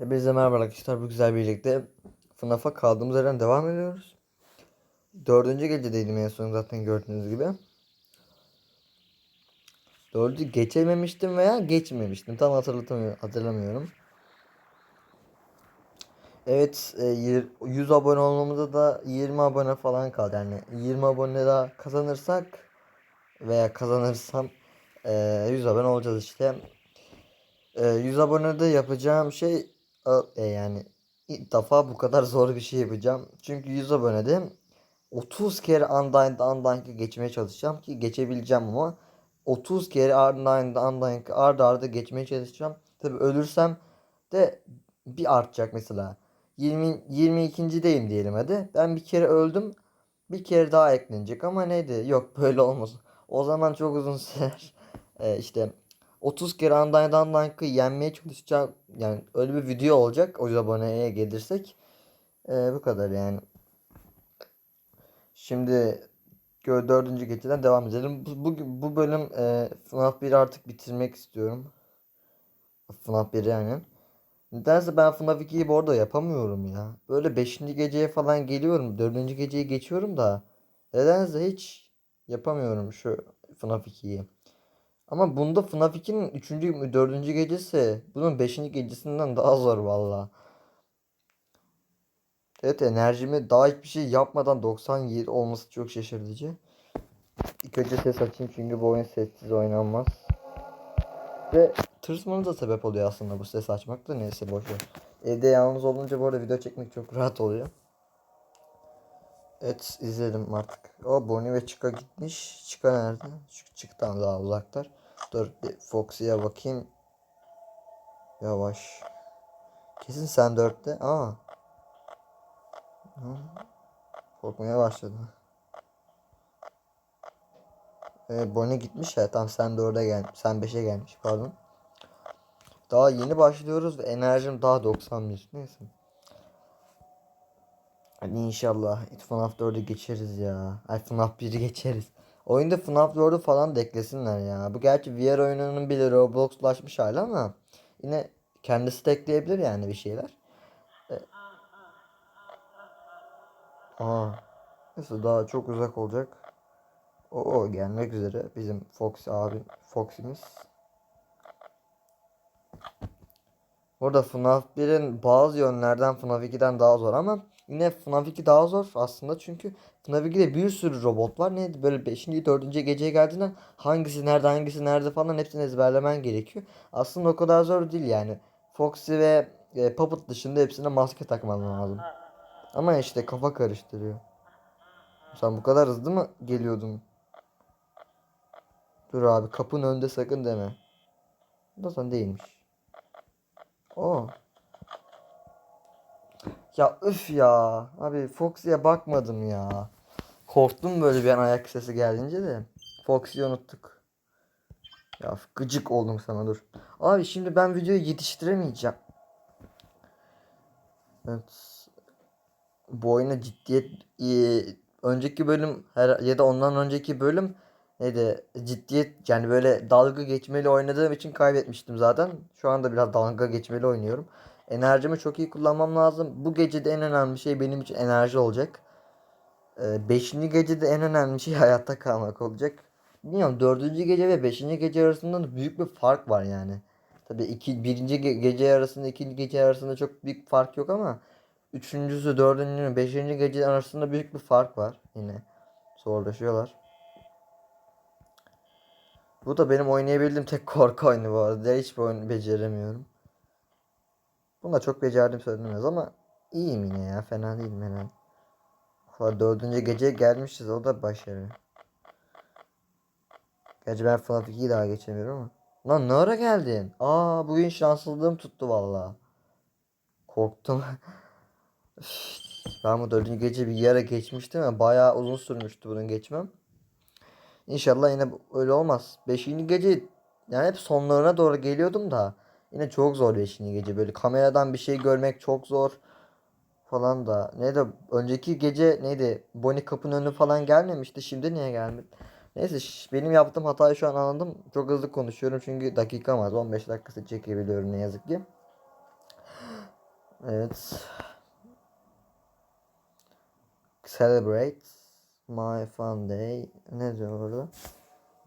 Hepinize merhaba arkadaşlar. Bu güzel birlikte FNAF'a kaldığımız yerden devam ediyoruz. Dördüncü gecedeydim en son zaten gördüğünüz gibi. Dördü geçememiştim veya geçmemiştim. Tam hatırlatamıyorum, hatırlamıyorum. Evet e, yir- 100 abone olmamıza da 20 abone falan kaldı. Yani 20 abone daha kazanırsak veya kazanırsam e, 100 abone olacağız işte. E, 100 abonede yapacağım şey a- e, yani ilk defa bu kadar zor bir şey yapacağım. Çünkü 100 abonede 30 kere Undyne'da Undyne'ı geçmeye çalışacağım ki geçebileceğim ama 30 kere Undyne'da Undyne'ı arda arda geçmeye çalışacağım. Tabi ölürsem de bir artacak mesela. 20 22.deyim diyelim hadi. Ben bir kere öldüm. Bir kere daha eklenecek ama neydi? Yok böyle olmaz. O zaman çok uzun sürer. E, işte 30 kere Undyne'da Undyne'ı yenmeye çalışacağım. Yani öyle bir video olacak. O 100 aboneye gelirsek. E, bu kadar yani. Şimdi dördüncü geceden devam edelim. Bu, bu, bu bölüm e, FNAF 1'i artık bitirmek istiyorum. FNAF 1 yani. Nedense ben FNAF 2'yi bu arada yapamıyorum ya. Böyle 5. geceye falan geliyorum. 4. geceyi geçiyorum da. Nedense hiç yapamıyorum şu FNAF 2'yi. Ama bunda FNAF 2'nin 3. mü 4. gecesi bunun 5. gecesinden daha zor valla. Evet enerjimi daha hiçbir şey yapmadan 97 olması çok şaşırtıcı. İlk önce ses açayım çünkü bu oyun sessiz oynanmaz. Ve tırsmanız da sebep oluyor aslında bu ses açmak da neyse boş ver. Evde yalnız olunca bu arada video çekmek çok rahat oluyor. Evet izledim artık. O Bonnie ve Chica gitmiş. Chica nerede? Şu Chica'dan daha uzaklar. Dur bir Foxy'ye bakayım. Yavaş. Kesin sen dörtte. Aa. Korkmaya başladı. Ee, Bonnie gitmiş ya. Tam sen dörde gel. Sen beşe gelmiş pardon. Daha yeni başlıyoruz ve enerjim daha 91. Neyse. Hadi inşallah FNAF 4'ü geçeriz ya. Ay FNAF 1'i geçeriz. Oyunda FNAF 4'ü falan da eklesinler ya. Bu gerçi VR oyununun bile Roblox'laşmış hali ama yine kendisi de ekleyebilir yani bir şeyler. E... Aa. Neyse daha çok uzak olacak. O, o gelmek üzere bizim Fox abi Fox'imiz. Burada FNAF 1'in bazı yönlerden FNAF 2'den daha zor ama yine FNAF 2 daha zor aslında çünkü FNAF 2'de bir sürü robot var. Neydi böyle 5. 4. geceye geldiğinde hangisi nerede hangisi nerede falan hepsini ezberlemen gerekiyor. Aslında o kadar zor değil yani. Foxy ve e, Puppet dışında hepsine maske takman lazım. Ama işte kafa karıştırıyor. Sen bu kadar hızlı mı geliyordun? Dur abi kapının önünde sakın deme. Zaten değilmiş. O. Ya üf ya. Abi Foxy'ye bakmadım ya. Korktum böyle bir an ayak sesi gelince de. Foxy'yi unuttuk. Ya gıcık oldum sana dur. Abi şimdi ben videoyu yetiştiremeyeceğim. Evet. Bu oyuna ciddiyet e, önceki bölüm her ya da ondan önceki bölüm neydi ciddiyet yani böyle dalga geçmeli oynadığım için kaybetmiştim zaten. Şu anda biraz dalga geçmeli oynuyorum. Enerjimi çok iyi kullanmam lazım. Bu gecede en önemli şey benim için enerji olacak. Ee, beşinci gecede en önemli şey hayatta kalmak olacak. Bilmiyorum dördüncü gece ve beşinci gece arasında da büyük bir fark var yani. Tabii iki, birinci ge- gece arasında ikinci gece arasında çok büyük fark yok ama üçüncüsü, dördüncü, beşinci gece arasında büyük bir fark var yine. Zorlaşıyorlar. Bu da benim oynayabildiğim tek korku oyunu bu arada. Hiçbir oyun beceremiyorum. Bunu da çok becerdim söylenemez ama iyiyim yine ya. Fena değilim herhalde. Valla dördüncü gece gelmişiz o da başarı. Gerçi ben FNAF 2'yi daha geçemiyorum ama. Lan ne ara geldin? Aa bugün şanssızlığım tuttu valla. Korktum. ben bu dördüncü gece bir yere geçmiştim ama bayağı uzun sürmüştü bunun geçmem. İnşallah yine öyle olmaz. Beşinci gece yani hep sonlarına doğru geliyordum da yine çok zor beşinci gece. Böyle kameradan bir şey görmek çok zor falan da. Neydi önceki gece neydi Bonnie kapının önüne falan gelmemişti. Şimdi niye gelmedi? Neyse benim yaptığım hatayı şu an anladım. Çok hızlı konuşuyorum çünkü dakikam az. 15 dakikası çekebiliyorum ne yazık ki. Evet. Celebrate my fun day. Ne diyor orada?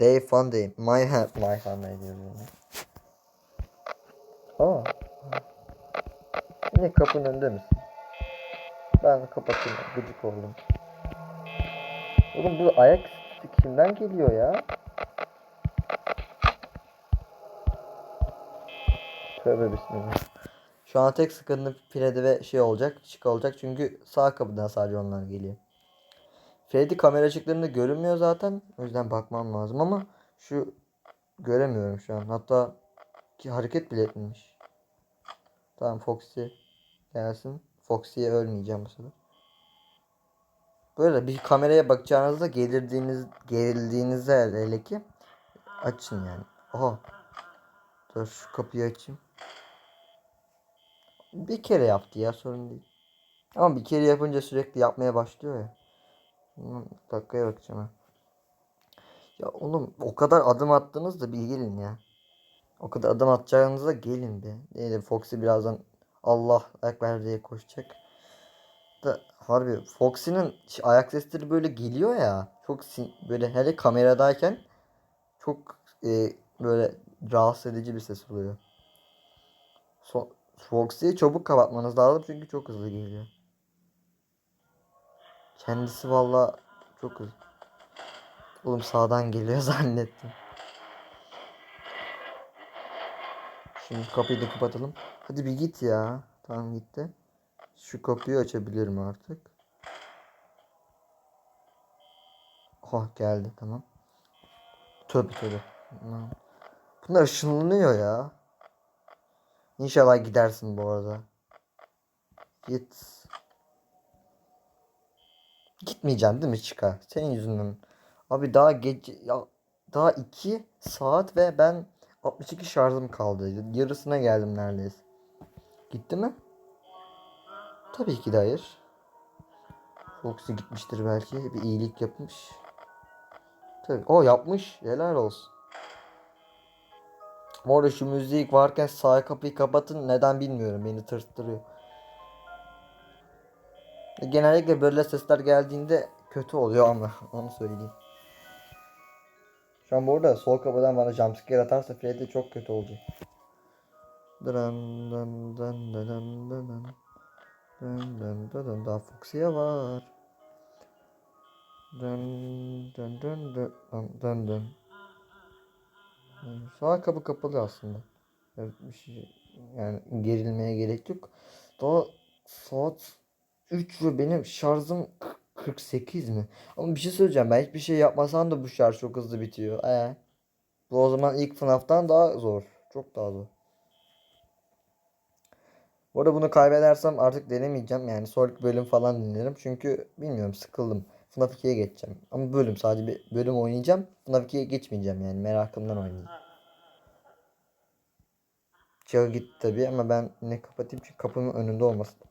Day fun day. My my fun day diyor yani. Aa. Yine kapının önünde misin? Ben kapatayım. Gıcık oldum. Oğlum bu ayak sesi kimden geliyor ya? Tövbe bismillah. Şu an tek sıkıntı Freddy ve şey olacak, Chica olacak çünkü sağ kapıdan sadece onlar geliyor. Freddy kamera ışıklarında görünmüyor zaten. O yüzden bakmam lazım ama şu göremiyorum şu an. Hatta ki hareket bile etmemiş. Tamam Foxy gelsin. Foxy'ye ölmeyeceğim bu sefer. Böyle bir kameraya bakacağınızda gelirdiğiniz gerildiğinizde hele ki açın yani. Oha. Dur şu kapıyı açayım. Bir kere yaptı ya sorun değil. Ama bir kere yapınca sürekli yapmaya başlıyor ya. Hmm, Dakikaya bakacağım ha. Ya oğlum o kadar adım attınız da bir gelin ya. O kadar adım atacağınıza gelin be. Değil Foxy birazdan Allah ekber diye koşacak. Da harbi Foxy'nin ayak sesleri böyle geliyor ya. Çok sin- böyle hele kameradayken çok e, böyle rahatsız edici bir ses oluyor. So Foxy'yi çabuk kapatmanız lazım çünkü çok hızlı geliyor. Kendisi valla çok hızlı. Oğlum sağdan geliyor zannettim. Şimdi kapıyı da kapatalım. Hadi bir git ya. Tamam gitti. Şu kapıyı açabilirim artık. Oh geldi tamam. Tövbe tövbe. Bunlar ışınlanıyor ya. İnşallah gidersin bu arada. Git. Gitmeyeceğim değil mi Çıka? Senin yüzünden. Abi daha gece ya daha 2 saat ve ben 62 şarjım kaldı. Yarısına geldim neredeyse. Gitti mi? Tabii ki de hayır. Foxy gitmiştir belki. Bir iyilik yapmış. Tabii. O yapmış. Helal olsun. Orada şu müzik varken sağ kapıyı kapatın. Neden bilmiyorum. Beni tırstırıyor. Genellikle böyle sesler geldiğinde kötü oluyor ama onu söyleyeyim. Şu an bu sol kapıdan bana jumpscare atarsa Freddy çok kötü olacak. Dın dın dın dın dın dın dın. Dın dın dın. Daha Foxy'ye var. Dın dın dın dın dın dın dın. Sağ kapı kapalı aslında. Bir şey, yani gerilmeye gerek yok. Daha saat 3 ve benim şarjım 48 mi? Ama bir şey söyleyeceğim. Ben hiçbir şey yapmasam da bu şarj çok hızlı bitiyor. Ee, bu o zaman ilk FNAF'tan daha zor. Çok daha zor. Bu arada bunu kaybedersem artık denemeyeceğim. Yani sonraki bölüm falan dinlerim. Çünkü bilmiyorum sıkıldım. FNAF 2'ye geçeceğim. Ama bölüm sadece bir bölüm oynayacağım. FNAF 2'ye geçmeyeceğim yani. Merakımdan oynayacağım. Çağ gitti tabii ama ben ne kapatayım çünkü kapının önünde olmasın.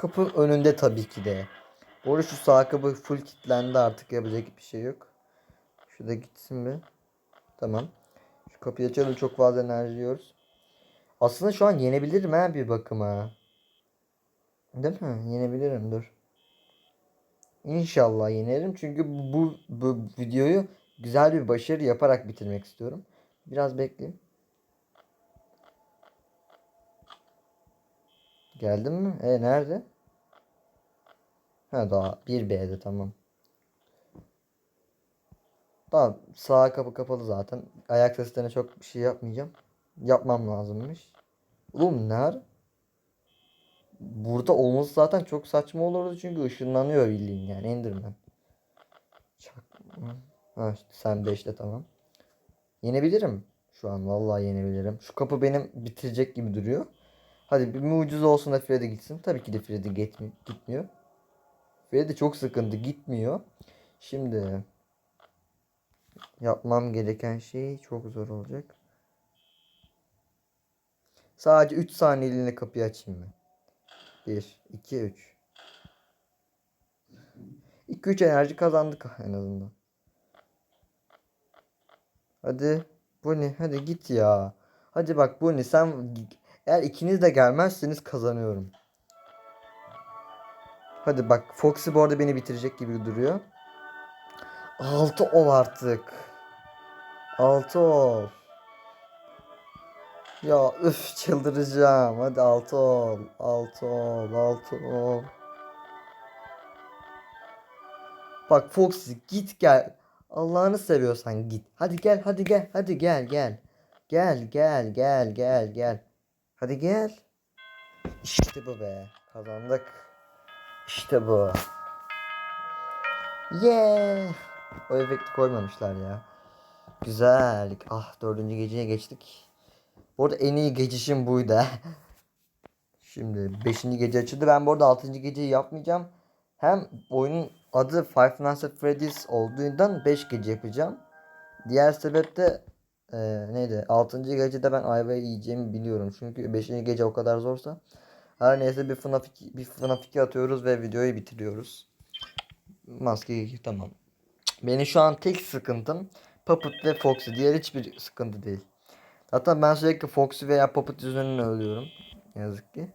Kapı önünde tabii ki de. Arada şu sağ kapı full kilitlendi artık yapacak bir şey yok. Şurada gitsin bir. Tamam. Şu kapıyı açalım çok fazla enerji yiyoruz. Aslında şu an yenebilirim ha bir bakıma. Değil mi? Yenebilirim dur. İnşallah yenerim çünkü bu, bu, bu videoyu güzel bir başarı yaparak bitirmek istiyorum. Biraz bekleyin. Geldin mi? E nerede? Ha daha 1B'de tamam. Tamam sağ kapı kapalı zaten. Ayak seslerine çok bir şey yapmayacağım. Yapmam lazımmış. Oğlum nerede? Burada olması zaten çok saçma olurdu çünkü ışınlanıyor bildiğin yani Enderman. Çak. Ha işte sen 5'te tamam. Yenebilirim. Şu an vallahi yenebilirim. Şu kapı benim bitirecek gibi duruyor. Hadi bir mucize olsun da Freddy gitsin. Tabii ki de Freddy gitmi- gitmiyor. Freddy çok sıkıntı gitmiyor. Şimdi yapmam gereken şey çok zor olacak. Sadece 3 saniyeliğine kapıyı açayım mı? 1, 2, 3. 2-3 enerji kazandık en azından. Hadi. Bonnie hadi git ya. Hadi bak Bonnie sen eğer ikiniz de gelmezseniz kazanıyorum. Hadi bak Foxy bu arada beni bitirecek gibi duruyor. 6 ol artık. 6 ol. Ya üf çıldıracağım. Hadi 6 ol. 6 ol. 6 ol. Bak Foxy git gel. Allah'ını seviyorsan git. Hadi gel hadi gel hadi gel gel. Gel gel gel gel gel. Hadi gel. İşte bu be. Kazandık. İşte bu. Yeah. O efekti koymamışlar ya. Güzel. Ah dördüncü geceye geçtik. Bu arada en iyi geçişim buydu. Şimdi 5. gece açıldı. Ben bu arada 6. geceyi yapmayacağım. Hem oyunun adı Five Nights at Freddy's olduğundan 5 gece yapacağım. Diğer sebep de e, neydi? 6. gecede ben ayvayı yiyeceğimi biliyorum. Çünkü 5. gece o kadar zorsa. Her neyse bir FNAF 2, bir FNAF 2 atıyoruz ve videoyu bitiriyoruz. Maske tamam. Benim şu an tek sıkıntım Puppet ve Foxy. Diğer hiçbir sıkıntı değil. Zaten ben sürekli Foxy veya Puppet yüzünden ölüyorum. Yazık ki.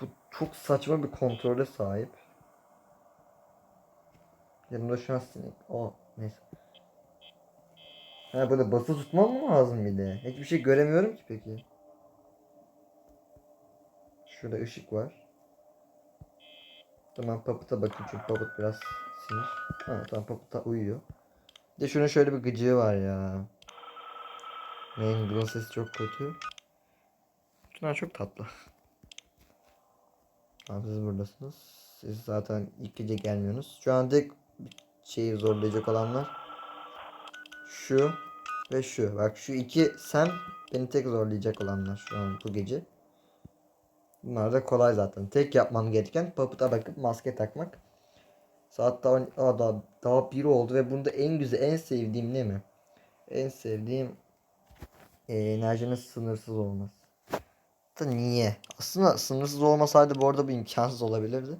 Bu çok saçma bir kontrole sahip. Yanımda şu an sinek. O neyse. Ha böyle basılı tutmam mı lazım bir de? Hiçbir şey göremiyorum ki peki. Şurada ışık var. Tamam Puppet'a bakayım çünkü Puppet biraz sinir. Ha tamam Puppet uyuyor. Bir de şunun şöyle bir gıcığı var ya. Bunun sesi çok kötü. Şunlar çok tatlı. Tamam siz buradasınız. Siz zaten ilk gece gelmiyorsunuz. Şu an tek şeyi zorlayacak olanlar şu ve şu. Bak şu iki sen beni tek zorlayacak olanlar şu an bu gece. Bunlar da kolay zaten. Tek yapmam gereken paputa bakıp maske takmak. Saat daha, aa, daha, daha bir oldu ve bunda en güzel en sevdiğim ne mi? En sevdiğim e, enerjinin sınırsız olması. Da niye? Aslında sınırsız olmasaydı bu arada bu imkansız olabilirdi.